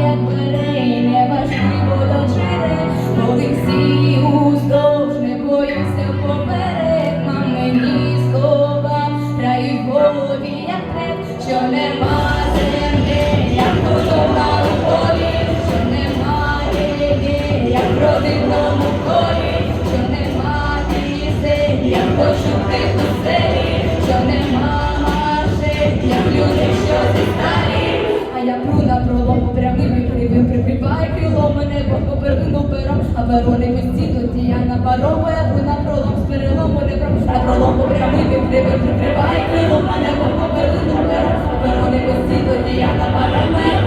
як бере, неважливо дожити, поки всі уздо. Поперлину пером, а ворони тоді я на парому паровая на пролом з перелом не пром, а пролом попрямий відкривай, прикриває крилом, а не поперлину пером, а ворони тоді я на паровая.